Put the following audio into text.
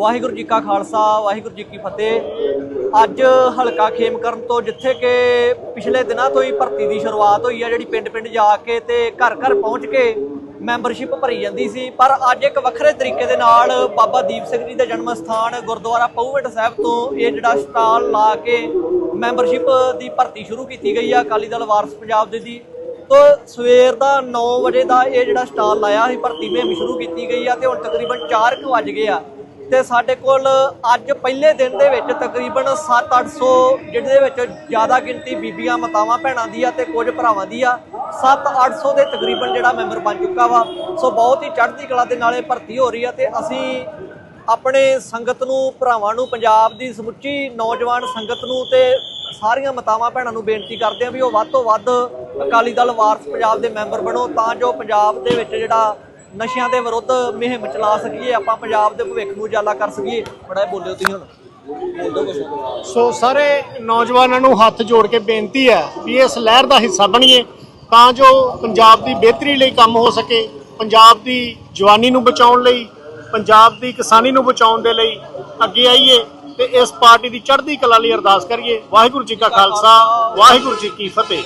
ਵਾਹਿਗੁਰੂ ਜੀ ਕਾ ਖਾਲਸਾ, ਵਾਹਿਗੁਰੂ ਜੀ ਕੀ ਫਤਿਹ। ਅੱਜ ਹਲਕਾ ਖੇਮਕਰਨ ਤੋਂ ਜਿੱਥੇ ਕਿ ਪਿਛਲੇ ਦਿਨਾਂ ਤੋਂ ਹੀ ਭਰਤੀ ਦੀ ਸ਼ੁਰੂਆਤ ਹੋਈ ਹੈ ਜਿਹੜੀ ਪਿੰਡ-ਪਿੰਡ ਜਾ ਕੇ ਤੇ ਘਰ-ਘਰ ਪਹੁੰਚ ਕੇ ਮੈਂਬਰਸ਼ਿਪ ਭਰੀ ਜਾਂਦੀ ਸੀ। ਪਰ ਅੱਜ ਇੱਕ ਵੱਖਰੇ ਤਰੀਕੇ ਦੇ ਨਾਲ ਬਾਬਾ ਦੀਪ ਸਿੰਘ ਜੀ ਦਾ ਜਨਮ ਸਥਾਨ ਗੁਰਦੁਆਰਾ ਪਉਵਟ ਸਾਹਿਬ ਤੋਂ ਇਹ ਜਿਹੜਾ ਸਟਾਲ ਲਾ ਕੇ ਮੈਂਬਰਸ਼ਿਪ ਦੀ ਭਰਤੀ ਸ਼ੁਰੂ ਕੀਤੀ ਗਈ ਆ, ਅਕਾਲੀ ਦਲ ਵਾਰਸ ਪੰਜਾਬ ਦੇ ਦੀ। ਤੋਂ ਸਵੇਰ ਦਾ 9 ਵਜੇ ਦਾ ਇਹ ਜਿਹੜਾ ਸਟਾਲ ਲਾਇਆ ਸੀ, ਭਰਤੀ ਮੁਹਿੰਮ ਸ਼ੁਰੂ ਕੀਤੀ ਗਈ ਆ ਤੇ ਹੁਣ ਤਕਰੀਬਨ 4 ਕੁ ਵੱਜ ਗਏ ਆ। ਤੇ ਸਾਡੇ ਕੋਲ ਅੱਜ ਪਹਿਲੇ ਦਿਨ ਦੇ ਵਿੱਚ ਤਕਰੀਬਨ 7-800 ਜਿਹਦੇ ਵਿੱਚ ਜ਼ਿਆਦਾ ਗਿਣਤੀ ਬੀਬੀਆਂ, ਮਾਤਾਵਾਂ, ਭੈਣਾਂ ਦੀ ਆ ਤੇ ਕੁਝ ਭਰਾਵਾਂ ਦੀ ਆ। 7-800 ਦੇ ਤਕਰੀਬਨ ਜਿਹੜਾ ਮੈਂਬਰ ਬਣ ਚੁੱਕਾ ਵਾ। ਸੋ ਬਹੁਤ ਹੀ ਚੜ੍ਹਦੀ ਕਲਾ ਦੇ ਨਾਲੇ ਭਰਤੀ ਹੋ ਰਹੀ ਆ ਤੇ ਅਸੀਂ ਆਪਣੇ ਸੰਗਤ ਨੂੰ, ਭਰਾਵਾਂ ਨੂੰ, ਪੰਜਾਬ ਦੀ ਸਮੁੱਚੀ ਨੌਜਵਾਨ ਸੰਗਤ ਨੂੰ ਤੇ ਸਾਰੀਆਂ ਮਾਤਾਵਾਂ, ਭੈਣਾਂ ਨੂੰ ਬੇਨਤੀ ਕਰਦੇ ਆ ਵੀ ਉਹ ਵੱਧ ਤੋਂ ਵੱਧ ਅਕਾਲੀ ਦਲ, ਵਾਰਸ ਪੰਜਾਬ ਦੇ ਮੈਂਬਰ ਬਣੋ ਤਾਂ ਜੋ ਪੰਜਾਬ ਦੇ ਵਿੱਚ ਜਿਹੜਾ ਨਸ਼ਿਆਂ ਦੇ ਵਿਰੁੱਧ ਮੁਹਿੰਮ ਚਲਾ ਸਕੀਏ, ਆਪਾਂ ਪੰਜਾਬ ਦੇ ਭਵਿੱਖ ਨੂੰ ਉਜਾਲਾ ਕਰ ਸਕੀਏ। ਬੜਾ ਬੋਲਿਓ ਤੁਸੀਂ ਹੁਣ। ਸੋ ਸਾਰੇ ਨੌਜਵਾਨਾਂ ਨੂੰ ਹੱਥ ਜੋੜ ਕੇ ਬੇਨਤੀ ਹੈ ਵੀ ਇਸ ਲਹਿਰ ਦਾ ਹਿੱਸਾ ਬਣੀਏ, ਤਾਂ ਜੋ ਪੰਜਾਬ ਦੀ ਬਿਹਤਰੀ ਲਈ ਕੰਮ ਹੋ ਸਕੇ, ਪੰਜਾਬ ਦੀ ਜਵਾਨੀ ਨੂੰ ਬਚਾਉਣ ਲਈ, ਪੰਜਾਬ ਦੀ ਕਿਸਾਨੀ ਨੂੰ ਬਚਾਉਣ ਦੇ ਲਈ ਅੱਗੇ ਆਈਏ ਤੇ ਇਸ ਪਾਰਟੀ ਦੀ ਚੜ੍ਹਦੀ ਕਲਾ ਲਈ ਅਰਦਾਸ ਕਰੀਏ। ਵਾਹਿਗੁਰੂ ਜੀ ਕਾ ਖਾਲਸਾ, ਵਾਹਿਗੁਰੂ ਜੀ ਕੀ ਫਤਿਹ।